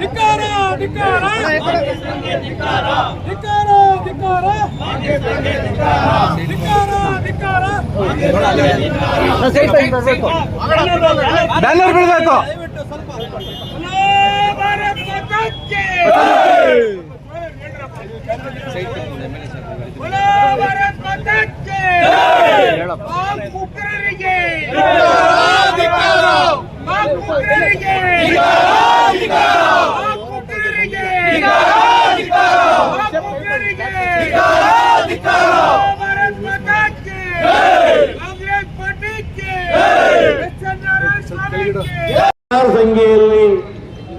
ಧಿಕ್ಕಾರ ಧಿಕ್ಕಾರ. ಧಿಕ್ಕಾರ ಧಿಕ್ಕಾರ. ಬ್ಯಾನರ್ ಬಿಡಬೇಕು. ಭಾರತ್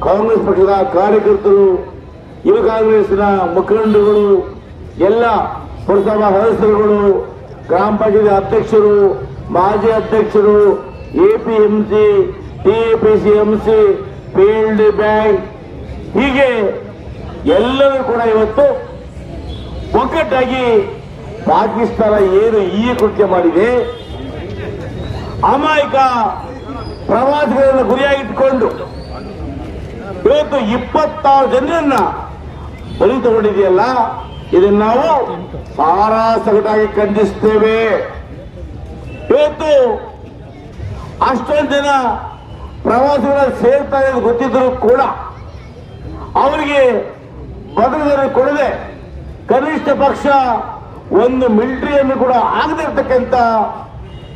ಕಾಂಗ್ರೆಸ್ ಪಕ್ಷದ ಕಾರ್ಯಕರ್ತರು, ಯುವ ಕಾಂಗ್ರೆಸ್ನ ಮುಖಂಡರುಗಳು, ಎಲ್ಲ ಪುರಸಭಾ ಸದಸ್ಯರುಗಳು, ಗ್ರಾಮ ಪಂಚಾಯತ್ ಅಧ್ಯಕ್ಷರು, ಮಾಜಿ ಅಧ್ಯಕ್ಷರು, ಎಪಿಎಂಸಿ, ಟಿಎಪಿಸಿಎಂಸಿ, ಫೀಲ್ಡ್ ಬ್ಯಾಂಕ್, ಹೀಗೆ ಎಲ್ಲರೂ ಕೂಡ ಇವತ್ತು ಒಗ್ಗಟ್ಟಾಗಿ ಪಾಕಿಸ್ತಾನ ಏನು ಈ ಕೃತ್ಯ ಮಾಡಿದೆ? ಅಮಾಯಕ ಪ್ರವಾಸಿಗರನ್ನು ಗುರಿಯಾಗಿಟ್ಟುಕೊಂಡು ಇವತ್ತು ಇಪ್ಪತ್ತಾರು ಜನರನ್ನ ಬಲಿ ತಗೊಂಡಿದೆಯಲ್ಲ ಇದನ್ನ ನಾವು ಸಾರಾ ಸಗಟಾಗಿ ಖಂಡಿಸ್ತೇವೆ. ಇವತ್ತು ಅಷ್ಟೊಂದು ಜನ ಪ್ರವಾಸಿಗರ ಸೇರ್ತಾ ಇರೋದು ಗೊತ್ತಿದ್ದರೂ ಕೂಡ ಅವರಿಗೆ ಭದ್ರತೆ ಕೊಡದೆ ಕನಿಷ್ಠ ಪಕ್ಷ ಒಂದು ಮಿಲಿಟರಿಯನ್ನು ಕೂಡ ಆಗದೇ ಇರ್ತಕ್ಕಂಥ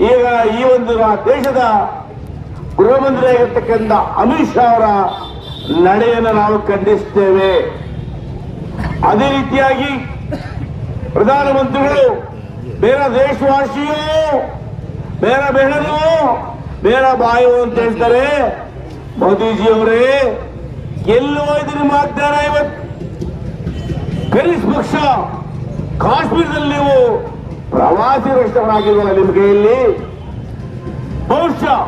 ಈಗ ಈ ಒಂದು ದೇಶದ ಗೃಹ ಮಂತ್ರಿ ಆಗಿರ್ತಕ್ಕಂಥ ಅಮಿತ್ ಶಾ ಅವರ ನಡೆಯನ್ನು ನಾವು ಖಂಡಿಸ್ತೇವೆ ಅದೇ ರೀತಿಯಾಗಿ ಪ್ರಧಾನಮಂತ್ರಿಗಳು, ಬೇರೆ ದೇಶವಾಸಿಯೋ, ಬೇರೆ ಬೆಳೆದು ಬೇರೆ ಬಾಯು ಅಂತ ಹೇಳ್ತಾರೆ. ಮೋದಿಜಿ ಅವರೇ ಇದನ್ನು ಮಾಡ್ತಾರೆ ಇವತ್ತು. ಕನಿಷ್ಠ ಪಕ್ಷ, ಕಾಶ್ಮೀರದಲ್ಲಿ ನೀವು ಪ್ರವಾಸಿ ರಕ್ಷಕರಾಗಿಲ್ವಲ್ಲ ನಿಮಗೆ ಇಲ್ಲಿ ಬಹುಶಃ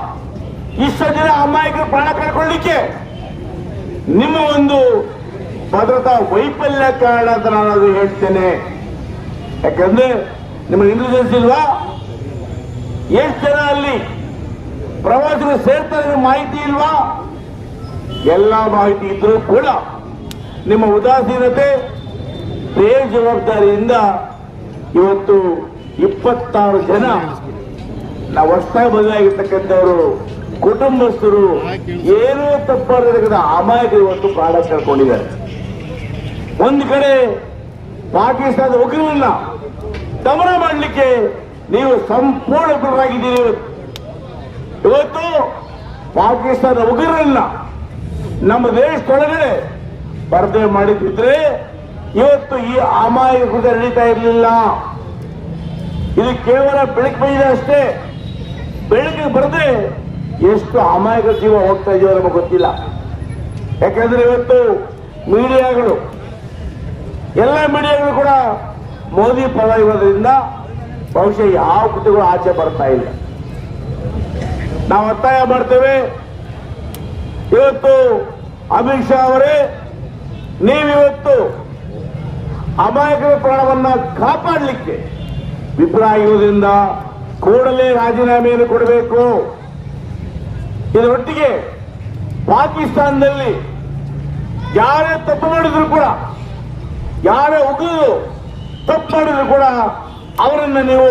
ಇಷ್ಟ ಜನ ಅಮಾಯಕರು ಪ್ರಾಣ ಕಳ್ಕೊಳ್ಳಿಕ್ಕೆ ನಿಮ್ಮ ಒಂದು ಭದ್ರತಾ ವೈಫಲ್ಯ ಕಾರಣ ಅಂತ ನಾನು ಅದು ಹೇಳ್ತೇನೆ. ಯಾಕಂದ್ರೆ ನಿಮ್ಮ ಇಂಟೆಲಿಜೆನ್ಸ್ ಇಲ್ವಾ? ಎಷ್ಟು ಜನ ಅಲ್ಲಿ ಪ್ರವಾಸಿಗರು ಸೇರ್ತಾರೆ ಮಾಹಿತಿ ಇಲ್ವಾ? ಎಲ್ಲ ಮಾಹಿತಿ ಇದ್ರೂ ಕೂಡ ನಿಮ್ಮ ಉದಾಸೀನತೆ ಬೇಜವಾಬ್ದಾರಿಯಿಂದ ಇವತ್ತು ಇಪ್ಪತ್ತಾರು ಜನ ನಾವು ಹೊಸದಾಗಿ ಬದಲಾಗಿರ್ತಕ್ಕಂಥವರು ಕುಟುಂಬಸ್ಥರು ಏನೂ ತಪ್ಪಾದ ಅಮಾಯಕರು ಇವತ್ತು ಪ್ರಾಣ ಕಳ್ಕೊಂಡಿದ್ದಾರೆ. ಒಂದು ಕಡೆ ಪಾಕಿಸ್ತಾನದ ಉಗ್ರರನ್ನ ದಮನ ಮಾಡಲಿಕ್ಕೆ ನೀವು ಸಂಪೂರ್ಣ ಉಗ್ರರಾಗಿದ್ದೀರಿ ಇವತ್ತು. ಪಾಕಿಸ್ತಾನದ ಉಗ್ರರನ್ನ ನಮ್ಮ ದೇಶದೊಳಗಡೆ ಸ್ಪರ್ಧೆ ಮಾಡಿದ್ರೆ ಇವತ್ತು ಈ ಅಮಾಯಕ ನಡೀತಾ ಇರಲಿಲ್ಲ. ಇದು ಕೇವಲ ಬೆಳಕು ಬಂದಿದೆ ಅಷ್ಟೇ. ಬೆಳಕಿಗೆ ಬರದೆ ಎಷ್ಟು ಅಮಾಯಕ ಜೀವ ಹೋಗ್ತಾ ಇದೆಯೋ ನಮಗೆ ಗೊತ್ತಿಲ್ಲ. ಯಾಕೆಂದ್ರೆ ಇವತ್ತು ಮೀಡಿಯಾಗಳು, ಎಲ್ಲ ಮೀಡಿಯಾಗಳು ಕೂಡ ಮೋದಿ ಪದ ಇರೋದ್ರಿಂದ ಬಹುಶಃ ಯಾವ ಕೃತಿಗಳು ಆಚೆ ಬರ್ತಾ ಇಲ್ಲ. ನಾವು ಒತ್ತಾಯ ಮಾಡ್ತೇವೆ, ಇವತ್ತು ಅಮಿತ್ ಶಾ ಅವರೇ, ನೀವಿವತ್ತು ಅಮಾಯಕರ ಪ್ರಾಣವನ್ನ ಕಾಪಾಡಲಿಕ್ಕೆ ವಿಫಲ ಆಗಿರುವುದರಿಂದ ಕೂಡಲೇ ರಾಜೀನಾಮೆಯನ್ನು ಕೊಡಬೇಕು. ಇದರೊಟ್ಟಿಗೆ ಪಾಕಿಸ್ತಾನದಲ್ಲಿ ಯಾರೇ ತಪ್ಪು ಮಾಡಿದ್ರು ಕೂಡ, ಯಾರೇ ಉಗಿದು ತಪ್ಪು ಮಾಡಿದ್ರು ಕೂಡ, ಅವರನ್ನು ನೀವು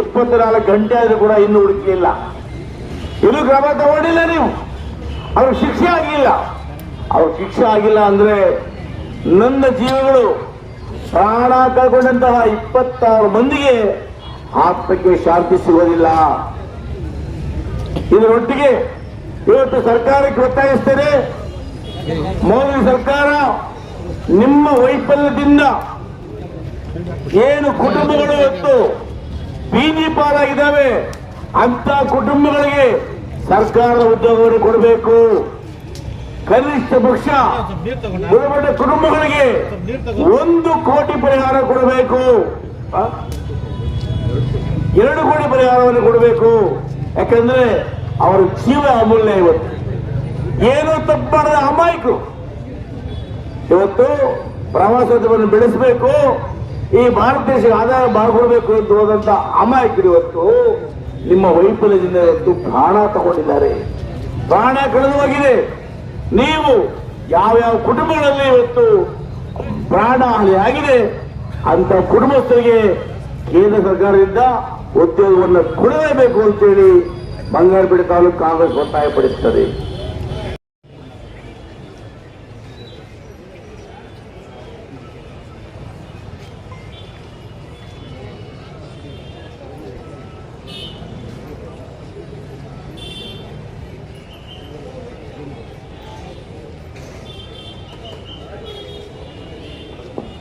ಇಪ್ಪತ್ನಾಲ್ಕು ಗಂಟೆ ಆದ್ರೂ ಕೂಡ ಇನ್ನೂ ಹುಡುಕಲಿಲ್ಲ ಇನ್ನೂ ಕ್ರಮ ತಗೊಂಡಿಲ್ಲ ನೀವು. ಅವ್ರ ಶಿಕ್ಷೆ ಆಗಿಲ್ಲ. ಅವ್ರ ಶಿಕ್ಷೆ ಆಗಿಲ್ಲ ಅಂದ್ರೆ ನನ್ನ ಜೀವಗಳು ಪ್ರಾಣ ಕಳ್ಕೊಂಡಂತಹ ಇಪ್ಪತ್ತಾರು ಮಂದಿಗೆ ಆತ್ಮಕ್ಕೆ ಶಾಂತಿ ಸಿಗೋದಿಲ್ಲ. ಇದರೊಟ್ಟಿಗೆ ಇವತ್ತು ಸರ್ಕಾರಕ್ಕೆ ಒತ್ತಾಯಿಸ್ತೇನೆ. ಮೋದಿ ಸರ್ಕಾರ ನಿಮ್ಮ ವೈಫಲ್ಯದಿಂದ ಏನು ಕುಟುಂಬಗಳು ಇವತ್ತು ಬೀದಿ ಪಾಲಾಗಿದ್ದಾವೆ ಅಂತ ಕುಟುಂಬಗಳಿಗೆ ಸರ್ಕಾರದ ಉದ್ಯೋಗವನ್ನು ಕೊಡಬೇಕು. ಕನಿಷ್ಠ ಪಕ್ಷ ಗುಣಮಟ್ಟ ಕುಟುಂಬಗಳಿಗೆ ಒಂದು ಕೋಟಿ ಪರಿಹಾರ ಕೊಡಬೇಕು? ಎರಡು ಕೋಟಿ ಪರಿಹಾರವನ್ನು ಕೊಡಬೇಕು. ಯಾಕಂದ್ರೆ ಅವರ ಜೀವ ಅಮೂಲ್ಯ ಇವತ್ತು. ಏನು ತಪ್ಪು ಮಾಡದ ಅಮಾಯಕರು. ಇವತ್ತು ಪ್ರವಾಸೋದ್ಯಮವನ್ನು ಬೆಳೆಸಬೇಕು, ಈ ಭಾರತ ದೇಶಕ್ಕೆ ಆದಾಯ ಮಾಡಿಕೊಡ್ಬೇಕು ಅಂತ ಹೋದಂತ ಅಮಾಯಕರು ಇವತ್ತು ನಿಮ್ಮ ವೈಫಲ್ಯದಿಂದ ಇವತ್ತು ಪ್ರಾಣ ತಗೊಂಡಿದ್ದಾರೆ. ಪ್ರಾಣ ಕಳೆದು ಹೋಗಿದೆ. ನೀವು ಯಾವ ಯಾವ ಕುಟುಂಬಗಳಲ್ಲಿ ಇವತ್ತು ಪ್ರಾಣ ಹಾನಿ ಆಗಿದೆ, ಅಂತ ಕುಟುಂಬಸ್ಥರಿಗೆ ಕೇಂದ್ರ ಸರ್ಕಾರದಿಂದ ಉದ್ಯೋಗವನ್ನು ಕೊಡಲೇಬೇಕು ಅಂತೇಳಿ ಬಂಗಾರಪೇಟೆ ತಾಲೂಕು ಕಾಂಗ್ರೆಸ್ ಒತ್ತಾಯಪಡಿಸುತ್ತದೆ.